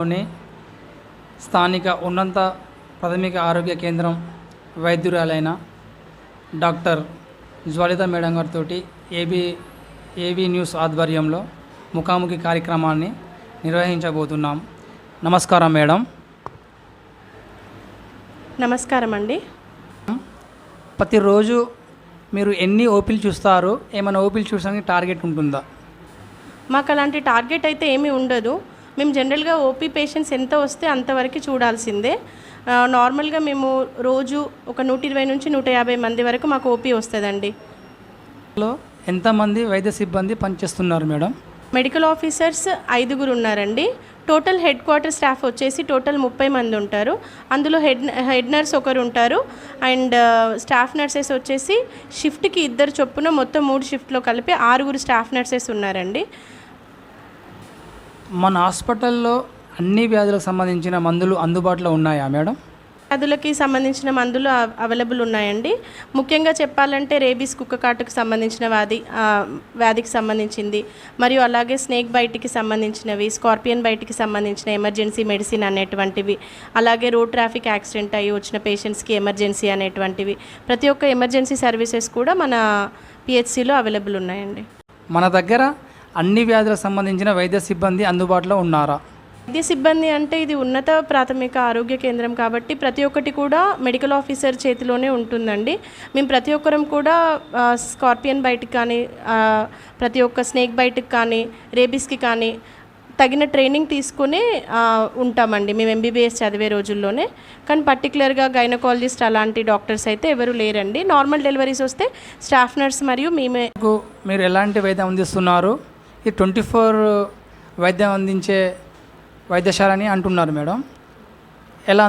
లోని స్థానిక ఉన్నత ప్రాథమిక ఆరోగ్య కేంద్రం వైద్యురాలైన డాక్టర్ జ్వాలిత మేడం గారితో ఏబీ ఏబీ న్యూస్ ఆధ్వర్యంలో ముఖాముఖి కార్యక్రమాన్ని నిర్వహించబోతున్నాం. నమస్కారం మేడం. నమస్కారం అండి. ప్రతిరోజు మీరు ఎన్ని ఓపీలు చూస్తారు ఏమైనా ఓపీలు చూసడానికి టార్గెట్ ఉంటుందా? మాకు అలాంటి టార్గెట్ అయితే ఏమీ ఉండదు. మేము జనరల్గా ఓపీ పేషెంట్స్ ఎంత వస్తే అంతవరకు చూడాల్సిందే. నార్మల్గా మేము రోజు ఒక నూట ఇరవై నుంచి నూట యాభై మంది వరకు మాకు ఓపీ వస్తుందండి. ఎంతమంది వైద్య సిబ్బంది పనిచేస్తున్నారు మేడం? మెడికల్ ఆఫీసర్స్ ఐదుగురు ఉన్నారండి. టోటల్ హెడ్ క్వార్టర్ స్టాఫ్ వచ్చేసి టోటల్ ముప్పై మంది ఉంటారు. అందులో హెడ్ హెడ్ నర్స్ ఒకరు ఉంటారు. అండ్ స్టాఫ్ నర్సెస్ వచ్చేసి షిఫ్ట్కి ఇద్దరు చొప్పున మొత్తం మూడు షిఫ్ట్లో కలిపి ఆరుగురు స్టాఫ్ నర్సెస్ ఉన్నారండి. మన హాస్పిటల్లో అన్ని వ్యాధులకు సంబంధించిన మందులు అందుబాటులో ఉన్నాయా మేడం? వ్యాధులకి సంబంధించిన మందులు అవ- అవైలబుల్ ఉన్నాయండి. ముఖ్యంగా చెప్పాలంటే రేబీస్ కుక్క కాటుకు సంబంధించిన వ్యాధి వ్యాధికి సంబంధించింది. మరియు అలాగే స్నేక్ బైట్కి సంబంధించినవి స్కార్పియన్ బైట్కి సంబంధించిన ఎమర్జెన్సీ మెడిసిన్ అనేటువంటివి అలాగే రోడ్ ట్రాఫిక్ యాక్సిడెంట్ అయ్యి వచ్చిన పేషెంట్స్కి ఎమర్జెన్సీ అనేటువంటివి. ప్రతి ఒక్క ఎమర్జెన్సీ సర్వీసెస్ కూడా మన పిహెచ్సిలో అవైలబుల్ ఉన్నాయండి. మన దగ్గర అన్ని వ్యాధులకు సంబంధించిన వైద్య సిబ్బంది అందుబాటులో ఉన్నారా? వైద్య సిబ్బంది అంటే ఇది ఉన్నత ప్రాథమిక ఆరోగ్య కేంద్రం కాబట్టి ప్రతి ఒక్కటి కూడా మెడికల్ ఆఫీసర్ చేతిలోనే ఉంటుందండి. మేము ప్రతి ఒక్కరం కూడా స్కార్పియన్ బయటికి కానీ ప్రతి ఒక్క స్నేక్ బయటికి కానీ రేబీస్కి కానీ తగిన ట్రైనింగ్ తీసుకుని ఉంటామండి. మేము ఎంబీబీఎస్ చదివే రోజుల్లోనే. కానీ పర్టికులర్గా గైనకాలజిస్ట్ అలాంటి డాక్టర్స్ అయితే ఎవరు లేరండి. నార్మల్ డెలివరీస్ వస్తే స్టాఫ్ నర్స్ మరియు మేమే మీరు ఎలాంటి వైద్యం అందిస్తున్నారు? ఈ ట్వంటీ ఫోర్ వైద్యం అందించే వైద్యశాలని అంటున్నారు మేడం. ఎలా?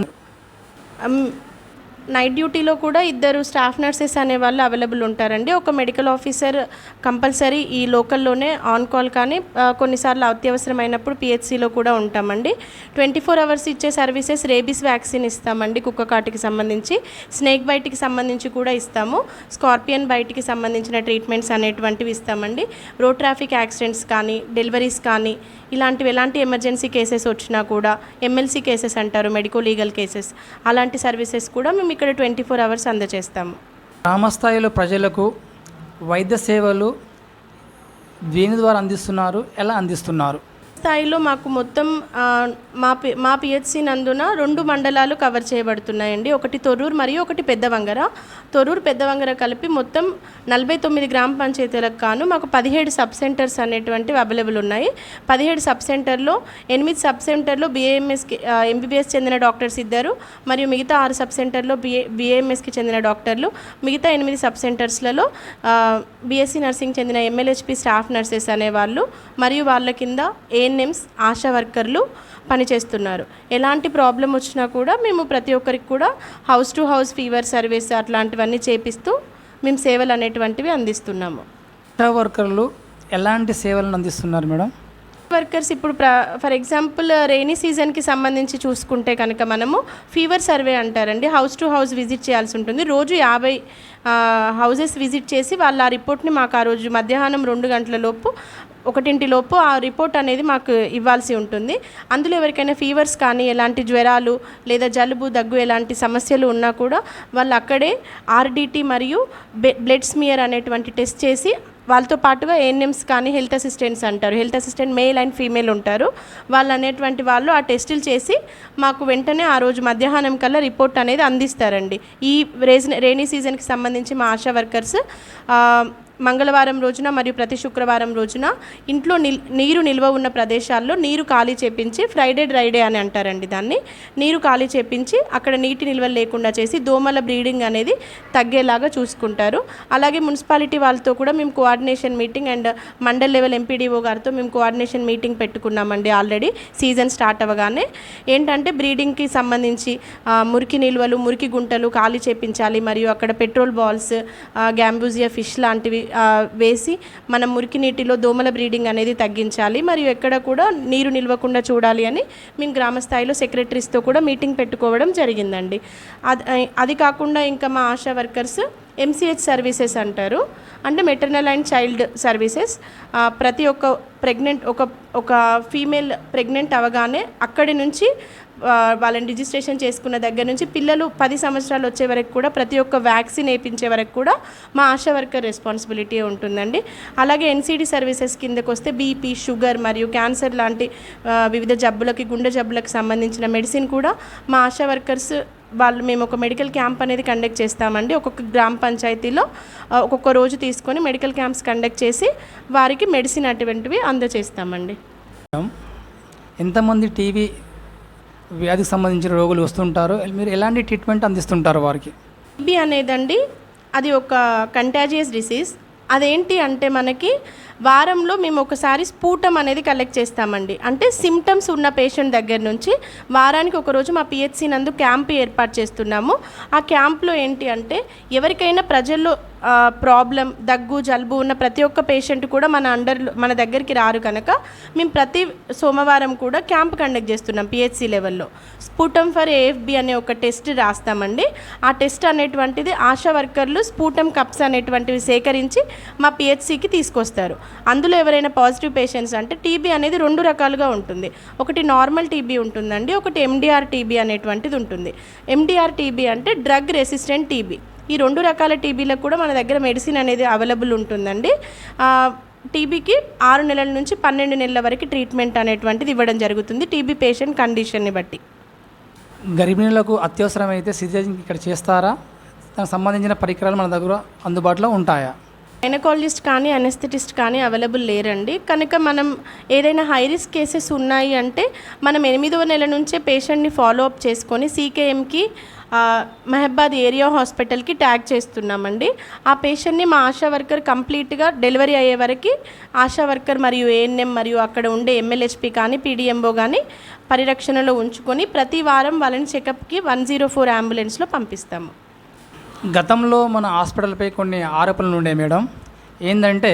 నైట్ డ్యూటీలో కూడా ఇద్దరు స్టాఫ్ నర్సెస్ అనే వాళ్ళు అవైలబుల్ ఉంటారండి. ఒక మెడికల్ ఆఫీసర్ కంపల్సరీ ఈ లోకల్లోనే ఆన్ కాల్ కానీ కొన్నిసార్లు అత్యవసరమైనప్పుడు పిహెచ్సిలో కూడా ఉంటామండి. ట్వంటీ ఫోర్ అవర్స్ ఇచ్చే సర్వీసెస్ రేబీస్ వ్యాక్సిన్ ఇస్తామండి కుక్క కాటుకి సంబంధించి. స్నేక్ బైట్కి సంబంధించి కూడా ఇస్తాము. స్కార్పియన్ బైట్కి సంబంధించిన ట్రీట్మెంట్స్ అనేటువంటివి ఇస్తామండి. రోడ్ ట్రాఫిక్ యాక్సిడెంట్స్ కానీ డెలివరీస్ కానీ ఇలాంటివి ఎలాంటి ఎమర్జెన్సీ కేసెస్ వచ్చినా కూడా ఎమ్మెల్సీ కేసెస్ అంటారు మెడికో లీగల్ కేసెస్ అలాంటి సర్వీసెస్ కూడా మేము ఇక్కడ ట్వంటీ ఫోర్ అవర్స్ అందజేస్తాము. గ్రామస్థాయిలో ప్రజలకు వైద్య సేవలు దేని ద్వారా అందిస్తున్నారు ఎలా అందిస్తున్నారు? స్థాయిలో మాకు మొత్తం మా మా పిహెచ్సి నందున రెండు మండలాలు కవర్ చేయబడుతున్నాయండి. ఒకటి తొర్రూరు మరియు ఒకటి పెద్దవంగర. తొర్రూరు పెద్దవంగర కలిపి మొత్తం నలభై తొమ్మిది గ్రామ పంచాయతీలకు కాను మాకు పదిహేడు సబ్ సెంటర్స్ అనేటువంటివి అవైలబుల్ ఉన్నాయి. పదిహేడు సబ్ సెంటర్లో ఎనిమిది సబ్ సెంటర్లో బీఏఎంఎస్కి ఎంబీబీఎస్ చెందిన డాక్టర్స్ ఇద్దరు మరియు మిగతా ఆరు సబ్ సెంటర్లో బిఏ బీఏఎంఎస్కి చెందిన డాక్టర్లు మిగతా ఎనిమిది సబ్ సెంటర్స్లలో బీఎస్సీ నర్సింగ్ చెందిన ఎంఎల్హెచ్పి స్టాఫ్ నర్సెస్ అనేవాళ్ళు మరియు వాళ్ళ కింద ఏ ఏఎన్ఎంస్ ఆశా వర్కర్లు పనిచేస్తున్నారు. ఎలాంటి ప్రాబ్లం వచ్చినా కూడా మేము ప్రతి ఒక్కరికి కూడా house to house fever service అట్లాంటివన్నీ చేపిస్తూ మేము సేవలు అనేటువంటివి అందిస్తున్నాము. ఆశా వర్కర్లు ఎలాంటి సేవలను అందిస్తున్నారు మేడం? వర్కర్స్ ఇప్పుడు ప్ర ఫర్ ఎగ్జాంపుల్ రెయినీ సీజన్కి సంబంధించి చూసుకుంటే కనుక మనము ఫీవర్ సర్వే అంటారండి. హౌస్ టు హౌస్ విజిట్ చేయాల్సి ఉంటుంది. రోజు యాభై హౌసెస్ విజిట్ చేసి వాళ్ళు ఆ రిపోర్ట్ని మాకు ఆ రోజు మధ్యాహ్నం రెండు గంటల లోపు ఒకటింటి లోపు ఆ రిపోర్ట్ అనేది మాకు ఇవ్వాల్సి ఉంటుంది. అందులో ఎవరికైనా ఫీవర్స్ కానీ ఎలాంటి జ్వరాలు లేదా జలుబు దగ్గు ఎలాంటి సమస్యలు ఉన్నా కూడా వాళ్ళు అక్కడే ఆర్డిటీ మరియు బ్లడ్ స్మియర్ అనేటువంటి టెస్ట్ చేసి వాళ్ళతో పాటుగా ఏఎన్ఎంస్ కానీ హెల్త్ అసిస్టెంట్స్ అంటారు. Health assistant male and female ఉంటారు. వాళ్ళు అనేటువంటి వాళ్ళు ఆ టెస్టులు చేసి మాకు వెంటనే ఆ రోజు మధ్యాహ్నం కల్లా రిపోర్ట్ అనేది అందిస్తారండి. ఈ రేజ్ రైనీ సీజన్కి సంబంధించి మా ఆశా వర్కర్స్ మంగళవారం రోజున మరియు ప్రతి శుక్రవారం రోజున ఇంట్లో నిల్ నీరు నిల్వ ఉన్న ప్రదేశాల్లో నీరు ఖాళీ చేపించి ఫ్రైడే డ్రైడే అని అంటారండి దాన్ని. నీరు ఖాళీ చేపించి అక్కడ నీటి నిల్వలు లేకుండా చేసి దోమల బ్రీడింగ్ అనేది తగ్గేలాగా చూసుకుంటారు. అలాగే మున్సిపాలిటీ వాళ్ళతో కూడా మేము coordination meeting and mandal level MPDO గారితో మేము కోఆర్డినేషన్ మీటింగ్ పెట్టుకున్నామండి ఆల్రెడీ సీజన్ స్టార్ట్ అవ్వగానే. ఏంటంటే బ్రీడింగ్కి సంబంధించి మురికి నిల్వలు మురికి గుంటలు ఖాళీ చేపించాలి మరియు అక్కడ పెట్రోల్ బాల్స్ గ్యాంబూజియా ఫిష్ లాంటివి వేసి మనం మురికి నీటిలో దోమల బ్రీడింగ్ అనేది తగ్గించాలి. మరియు ఎక్కడ కూడా నీరు నిల్వకుండా చూడాలి అని మేము గ్రామ స్థాయిలో సెక్రటరీస్తో కూడా మీటింగ్ పెట్టుకోవడం జరిగిందండి. అది అది కాకుండా ఇంకా మా ఆశా వర్కర్స్ ఎంసీహెచ్ సర్వీసెస్ అంటారు. అంటే మెటర్నల్ అండ్ చైల్డ్ సర్వీసెస్ ప్రతి ఒక్క ప్రెగ్నెంట్ ఒక ఒక ఫీమేల్ ప్రెగ్నెంట్ అవగానే అక్కడి నుంచి వాళ్ళని రిజిస్ట్రేషన్ చేసుకున్న దగ్గర నుంచి పిల్లలు పది సంవత్సరాలు వచ్చే వరకు కూడా ప్రతి ఒక్క వ్యాక్సిన్ వేయించే వరకు కూడా మా ఆశా వర్కర్ రెస్పాన్సిబిలిటీ ఉంటుందండి. అలాగే ఎన్సీడీ సర్వీసెస్ కిందకు వస్తే బీపీ షుగర్ మరియు క్యాన్సర్ లాంటి వివిధ జబ్బులకి గుండె జబ్బులకు సంబంధించిన మెడిసిన్ కూడా మా ఆశా వర్కర్స్ వాళ్ళు మేము ఒక మెడికల్ క్యాంప్ అనేది కండక్ట్ చేస్తామండి. ఒక్కొక్క గ్రామ పంచాయతీలో ఒక్కొక్క రోజు తీసుకొని మెడికల్ క్యాంప్స్ కండక్ట్ చేసి వారికి మెడిసిన్ అటువంటివి అందజేస్తామండి. ఎంతమంది టీవీ వ్యాధికి సంబంధించిన రోగులు వస్తుంటారు. మీరు ఎలాంటి ట్రీట్మెంట్ అందిస్తుంటారు వారికి? టీబీ అనేదండి అది ఒక కంటాజియస్ డిసీజ్ అదేంటి అంటే మనకి వారంలో మేము ఒకసారి స్ఫూటం అనేది కలెక్ట్ చేస్తామండి. అంటే సిమ్టమ్స్ ఉన్న పేషెంట్ దగ్గర నుంచి వారానికి ఒక రోజు మా పిహెచ్సి నందు క్యాంప్ ఏర్పాటు చేస్తున్నాము. ఆ క్యాంప్లో ఏంటి అంటే ఎవరికైనా ప్రజల్లో ప్రాబ్లం దగ్గు జలుబు ఉన్న ప్రతి ఒక్క పేషెంట్ కూడా మన అండర్ మన దగ్గరికి రారు కనుక మేము ప్రతి సోమవారం కూడా క్యాంప్ కండక్ట్ చేస్తున్నాం పిహెచ్సి లెవెల్లో స్ఫూటం ఫర్ ఏఎఫ్బి అనే ఒక టెస్ట్ రాస్తామండి. ఆ టెస్ట్ అనేటువంటిది ఆశా వర్కర్లు స్ఫూటం కప్స్ అనేటువంటివి సేకరించి మా పిహెచ్సికి తీసుకొస్తారు. అందులో ఎవరైనా పాజిటివ్ పేషెంట్స్ అంటే టీబీ అనేది రెండు రకాలుగా ఉంటుంది. ఒకటి నార్మల్ టీబీ ఉంటుందండి ఒకటి ఎండిఆర్ టీబీ అనేటువంటిది ఉంటుంది. ఎండిఆర్ టీబీ అంటే డ్రగ్ రెసిస్టెంట్ టీబీ. ఈ రెండు రకాల టీబీలకు కూడా మన దగ్గర మెడిసిన్ అనేది అవైలబుల్ ఉంటుందండి. టీబీకి ఆరు నెలల నుంచి పన్నెండు నెలల వరకు ట్రీట్మెంట్ అనేటువంటిది ఇవ్వడం జరుగుతుంది టీబీ పేషెంట్ కండిషన్ని బట్టి. గర్భిణులకు అత్యవసరమైతే సిజేరియన్ ఇక్కడ చేస్తారా? దానికి సంబంధించిన పరికరాలు మన దగ్గర అందుబాటులో ఉంటాయా? గైనకాలజిస్ట్ కానీ అనెస్థెటిస్ట్ కానీ అవైలబుల్ లేరండి. కనుక మనం ఏదైనా హై రిస్క్ కేసెస్ ఉన్నాయి అంటే మనం ఎనిమిదవ నెల నుంచే పేషెంట్ని ఫాలో అప్ చేసుకొని సీకేఎంకి మహబాద్ ఏరియా హాస్పిటల్కి ట్యాగ్ చేస్తున్నామండి. ఆ పేషెంట్ని మా ఆశా వర్కర్ కంప్లీట్గా డెలివరీ అయ్యే వరకు ఆశా వర్కర్ మరియు ఏఎన్ఎం మరియు అక్కడ ఉండే ఎమ్మెల్హెచ్పి కానీ పీడిఎంఓ కానీ పరిరక్షణలో ఉంచుకొని ప్రతి వారం వాళ్ళని చెకప్కి వన్ జీరో ఫోర్ అంబులెన్స్లో పంపిస్తాము. గతంలో మన హాస్పిటల్పై కొన్ని ఆరోపణలు ఉండే మేడం. ఏంటంటే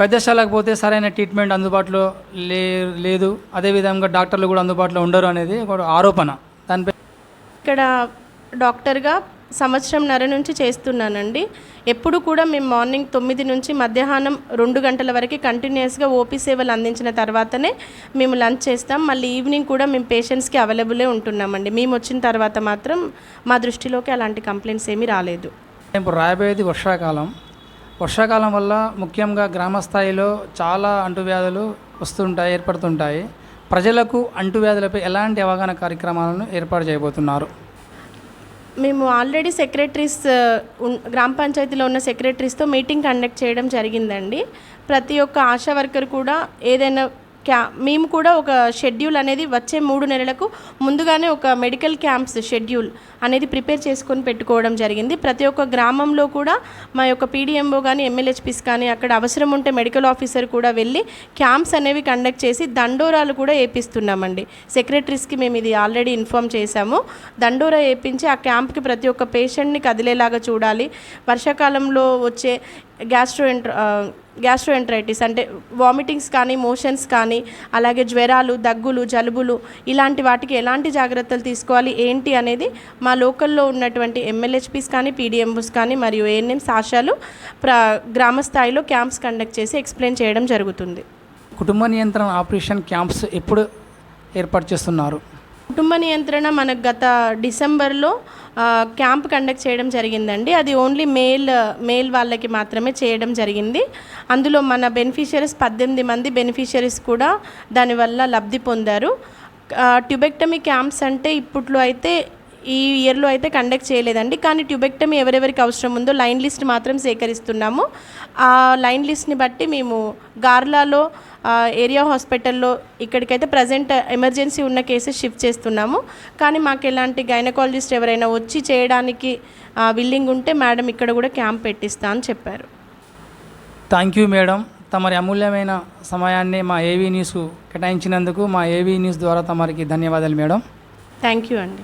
వైద్యశాలకు పోతే సరైన ట్రీట్మెంట్ అందుబాటులో లే లేదు. అదేవిధంగా డాక్టర్లు కూడా అందుబాటులో ఉండరు అనేది ఒక ఆరోపణ. దానిపై ఇక్కడ డాక్టర్గా సంవత్సరంన్నర నుంచి చేస్తున్నానండి. ఎప్పుడు కూడా మేము మార్నింగ్ తొమ్మిది నుంచి మధ్యాహ్నం రెండు గంటల వరకు కంటిన్యూస్గా ఓపీ సేవలు అందించిన తర్వాతనే మేము లంచ్ చేస్తాం. మళ్ళీ ఈవినింగ్ కూడా మేము పేషెంట్స్కి అవైలబులే ఉంటున్నామండి. మేము వచ్చిన తర్వాత మాత్రం మా దృష్టిలోకి అలాంటి కంప్లైంట్స్ ఏమీ రాలేదు. ఇప్పుడు రాబోయేది వర్షాకాలం. వర్షాకాలం వల్ల ముఖ్యంగా గ్రామ స్థాయిలో చాలా అంటువ్యాధులు వస్తుంటాయి ఏర్పడుతుంటాయి. ప్రజలకు అంటువ్యాధులపై ఎలాంటి అవగాహన కార్యక్రమాలను ఏర్పాటు చేయబోతున్నారు? మేము ఆల్రెడీ సెక్రటరీస్ uh, గ్రామ పంచాయతీలో ఉన్న సెక్రటరీస్తో మీటింగ్ కండక్ట్ చేయడం జరిగిందండి. ప్రతి ఒక్క ఆశా వర్కర్ కూడా ఏదైనా క్యా మేము కూడా ఒక షెడ్యూల్ అనేది వచ్చే మూడు నెలలకు ముందుగానే ఒక మెడికల్ క్యాంప్స్ షెడ్యూల్ అనేది ప్రిపేర్ చేసుకొని పెట్టుకోవడం జరిగింది. ప్రతి ఒక్క గ్రామంలో కూడా మా యొక్క పీడిఎంఓ కానీ ఎమ్మెల్యేహెచ్పిస్ కానీ అక్కడ అవసరం ఉంటే మెడికల్ ఆఫీసర్ కూడా వెళ్ళి క్యాంప్స్ అనేవి కండక్ట్ చేసి దండోరాలు కూడా వేపిస్తున్నామండి సెక్రటరీస్కి మేము ఇది ఆల్రెడీ ఇన్ఫామ్ చేశాము. దండోరా వేపించి ఆ క్యాంప్కి ప్రతి ఒక్క పేషెంట్ని కదిలేలాగా చూడాలి. వర్షాకాలంలో వచ్చే గ్యాస్ట్రో గ్యాస్ట్రోఎంట్రైటిస్ అంటే వామిటింగ్స్ కానీ మోషన్స్ కానీ అలాగే జ్వరాలు దగ్గులు జలుబులు ఇలాంటి వాటికి ఎలాంటి జాగ్రత్తలు తీసుకోవాలి ఏంటి అనేది మా లోకల్లో ఉన్నటువంటి ఎమ్మెల్యేహెచ్పీస్ కానీ పీడిఎంఓస్ కానీ మరియు ఏఎన్ఎం సాషాలు ప్ర గ్రామ స్థాయిలో క్యాంప్స్ కండక్ట్ చేసి ఎక్స్ప్లెయిన్ చేయడం జరుగుతుంది. కుటుంబ నియంత్రణ ఆపరేషన్ క్యాంప్స్ ఎప్పుడు ఏర్పాటు చేస్తున్నారు? కుటుంబ నియంత్రణ మనకు గత డిసెంబర్లో క్యాంప్ కండక్ట్ చేయడం జరిగిందండి. అది ఓన్లీ మేల్ మేల్ వాళ్ళకి మాత్రమే చేయడం జరిగింది. అందులో మన బెనిఫిషరీస్ పద్దెనిమిది మంది బెనిఫిషరీస్ కూడా దానివల్ల లబ్ధి పొందారు. ట్యుబెక్టమీ క్యాంప్స్ అంటే ఇప్పట్లో అయితే ఈ ఇయర్లో అయితే కండక్ట్ చేయలేదండి. కానీ ట్యూబెక్టమీ ఎవరెవరికి అవసరం ఉందో లైన్ లిస్ట్ మాత్రం సేకరిస్తున్నాము. ఆ లైన్ లిస్ట్ని బట్టి మేము గార్లాలో ఏరియా హాస్పిటల్లో ఇక్కడికైతే ప్రజెంట్ ఎమర్జెన్సీ ఉన్న కేసెస్ షిఫ్ట్ చేస్తున్నాము. కానీ మాకు ఎలాంటి గైనకాలజిస్ట్ ఎవరైనా వచ్చి చేయడానికి విల్లింగ్ ఉంటే మేడం ఇక్కడ కూడా క్యాంప్ పెట్టిస్తా అని చెప్పారు. థ్యాంక్ యూ మేడం తమరి అమూల్యమైన సమయాన్ని మా ఏవీ న్యూస్ కేటాయించినందుకు మా ఏవీ న్యూస్ ద్వారా తమరికి ధన్యవాదాలు మేడం థ్యాంక్ యూ అండి.